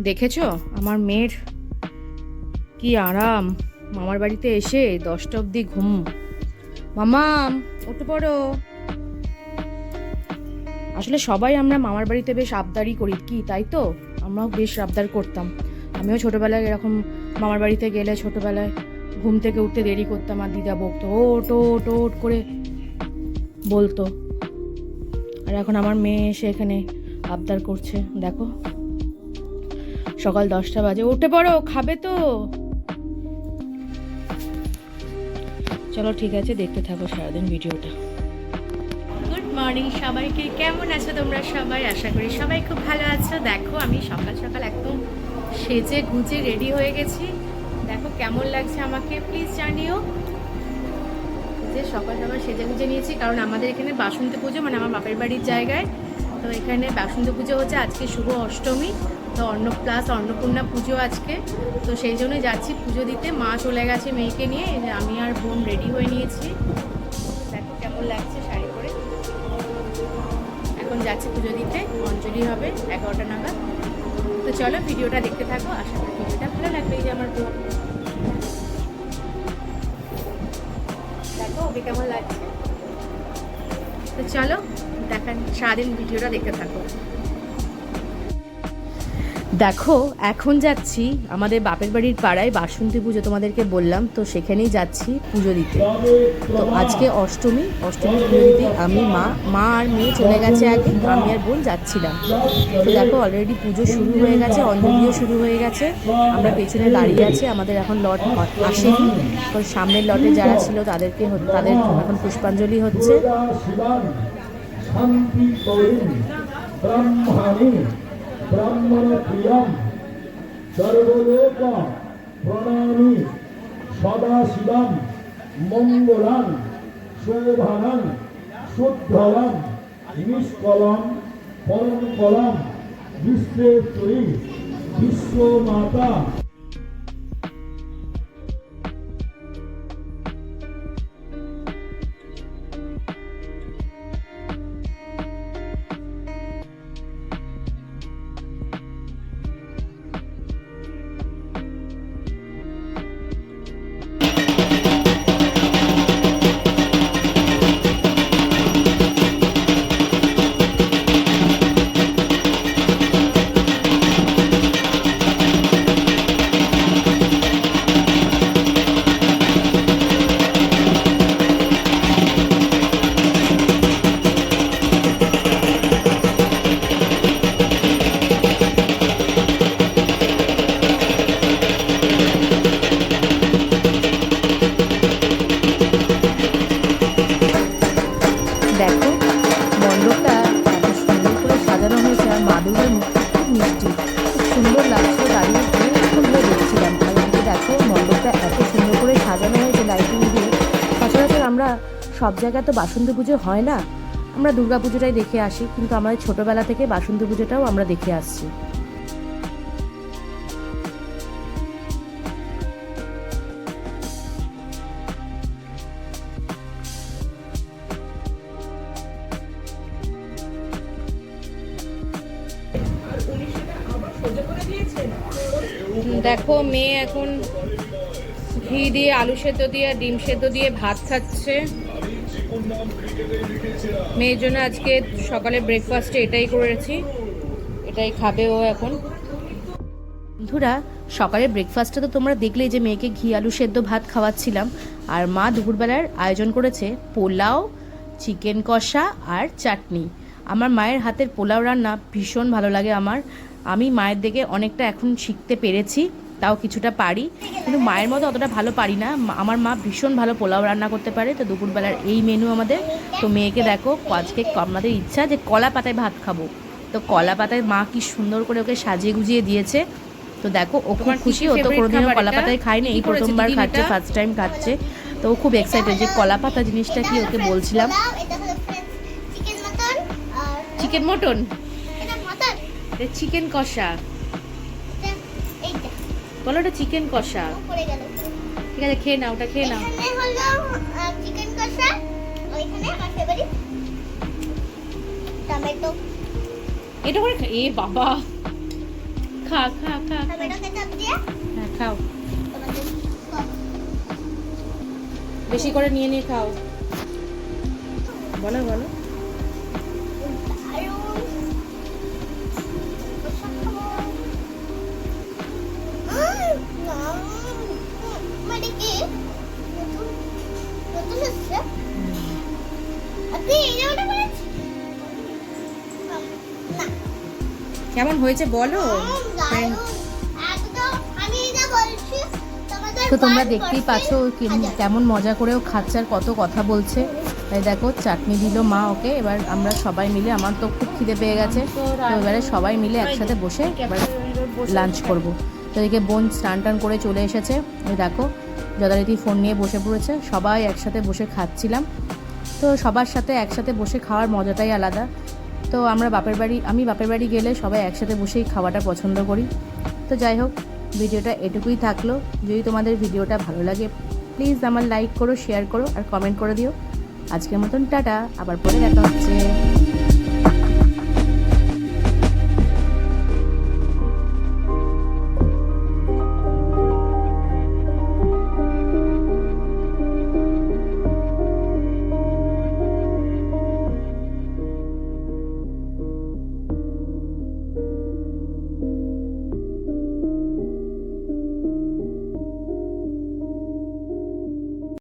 দেখেছ? আমার মেয়ের কি আরাম। মামার বাড়িতে এসে দশটা অবধি ঘুম। মামাম উঠে পড়ো। আসলে সবাই আমরা মামার বাড়িতে বেশ আবদারই করি, কি তাই তো? আমরাও বেশ আবদার করতাম। আমিও ছোটোবেলায় এরকম মামার বাড়িতে গেলে ছোটোবেলায় ঘুম থেকে উঠতে দেরি করতাম আর দিদা বকতো ওট ওট ওট করে বলতো। আর এখন আমার মেয়ে এসে এখানে আবদার করছে। দেখো। সকাল দশটা বাজে। উঠে পড়ো, খাবে তো। চলো, ঠিক আছে, দেখতে থাকো সারাদিন ভিডিওটা। গুড মর্নিং সবাইকে, কেমন আছো তোমরা সবাই? আশা করি সবাই খুব ভালো আছো। দেখো, আমি সকাল সকাল একদম সেজে গুজে রেডি হয়ে গেছি। দেখো, কেমন লাগছে আমাকে? প্লিজ জানিও। যে সকাল সকাল সেজে গুজে নিয়েছি, কারণ আমাদের এখানে বাসন্তী পুজো মানে আমার বাপের বাড়ির জায়গায়। তো এখানে বাসন্তী পুজো হচ্ছে আজকে শুভ অষ্টমী। তো অন্ন প্লাস অন্নপূর্ণা পুজো আজকে। তো সেই জন্য যাচ্ছি পুজো দিতে। মা চলে গেছে মেয়েকে নিয়ে। আমি আর বোন রেডি হয়ে নিয়েছি। দেখো কেমন লাগছে শাড়ি পরে। এখন যাচ্ছি পুজো দিতে। অঞ্জলি হবে, এগারোটা নাগাদ। তো চলো ভিডিওটা দেখতে থাকো। আশা করি ভিডিওটা ভালো লাগবে এই যে আমার বোন দেখো ওকে কেমন লাগছে। তো চলো দেখান সারাদিন ভিডিওটা দেখতে থাকো। দেখো, এখন যাচ্ছি আমাদের বাপের বাড়ির পাড়ায় বাসন্তী পুজো তোমাদেরকে বললাম, তো সেখানেই যাচ্ছি পুজো দিতে। তো আজকে অষ্টমী অষ্টমী পুজো দিতে আমি, মা মা আর মেয়ে চলে গেছে আগে, আমি আর বোন যাচ্ছিলাম। তো দেখো অলরেডি পুজো শুরু হয়ে গেছে, অঞ্জলিও শুরু হয়ে গেছে, আমরা পেছনে দাঁড়িয়ে আছি, আমাদের এখন লট আসেনি। তো সামনের লটে যারা ছিল তাদেরকে তাদের এখন পুষ্পাঞ্জলি হচ্ছে। ব্রহ্মাণি প্রিয়ম। সর্বলোক প্রণামী সদাশিবম মঙ্গলম শোভানান শুদ্ধলম নিষ্কলম পরম কলম বিশ্বেশ্বরী বিশ্বমাতা। মণ্ডপটা এত সুন্দর করে সাজানো হয়েছে লাইটিং দিয়ে। সচরাচর আমরা সব জায়গায় তো বাসন্তী পুজো হয় না। আমরা দুর্গা পুজোটাই দেখে আসি, কিন্তু আমাদের ছোটোবেলা থেকে বাসন্তী পুজোটাও আমরা দেখে আসছি। দেখো, মেয়ে এখন ঘি দিয়ে, আলু সেদ্ধ দিয়ে, ডিম সেদ্ধ দিয়ে ভাত খাচ্ছে। মেয়ের জন্য আজকে সকালে ব্রেকফাস্টে এটাই করেছি। এটাই খাবে ও এখন। বন্ধুরা সকালে ব্রেকফাস্টে তো তোমরা দেখলেই যে মেয়েকে ঘি, আলু সেদ্ধ, ভাত খাওয়াচ্ছিলাম। আর মা দুপুরবেলার আয়োজন করেছে পোলাও চিকেন কষা আর চাটনি। আমার মায়ের হাতের পোলাও রান্না ভীষণ ভালো লাগে আমার। আমি মায়ের দিকে অনেকটা এখন শিখতে পেরেছি। তাও কিছুটা পারি কিন্তু মায়ের মতো অতটা ভালো পারি না। মা- আমার মা ভীষণ ভালো পোলাও রান্না করতে পারে তো দুপুরবেলার এই মেনু আমাদের। তো মেয়েকে দেখো আজকে আমাদের ইচ্ছা যে কলা পাতায় ভাত খাব। তো কলা পাতায় মা কি সুন্দর করে ওকে সাজিয়ে গুজিয়ে দিয়েছে। তো দেখো ও খুব খুশি ও তো কোনোদিনও কলা পাতায় খায়নি এই প্রথমবার খাচ্ছে ফার্স্ট টাইম খাচ্ছে। তো ও খুব এক্সাইটেড যে কলা পাতা জিনিসটা কি ওকে বলছিলাম। চিকেন মটন চিকেন কষা। বলো ওটা চিকেন কষা। ঠিক আছে খেয়ে নাও ওটা খেয়ে নাও। চিকেন কষা টমেটো। এটা করে এ বাবা। খা খা খা হ্যাঁ খাও। বেশি করে নিয়ে নিয়ে খাও। বলো বলো। কেমন হয়েছে বলো? উম, দারুণ একদম আমি যা বলছি তোমাদের তো তোমরা দেখতেই পাচ্ছ। কেমন মজা করেও খাচ্ছে আর কত কথা বলছে। তাই দেখো চাটনি দিল মা ওকে এবার আমরা সবাই মিলে আমার তো খুব খিদে পেয়ে গেছে তো এবারে সবাই মিলে একসাথে বসে এবার লাঞ্চ করব। তো এদিকে বোন স্নান টান করে চলে এসেছে ওই দেখো যথারীতি ফোন নিয়ে বসে পড়েছে সবাই একসাথে বসে খাচ্ছিলাম। তো সবার সাথে একসাথে বসে খাওয়ার মজাটাই আলাদা। তো আমরা বাপের বাড়ি, আমি বাপের বাড়ি গেলে সবাই একসাথে বসেই খাওয়াটা পছন্দ করি। তো যাই হোক, ভিডিওটা এটুকুই থাকল। যদি তোমাদের ভিডিওটা ভালো লাগে প্লিজ আমার লাইক করো শেয়ার করো, আর কমেন্ট করে দিও। আজকের মতন টাটা, আবার পরে দেখা হচ্ছে।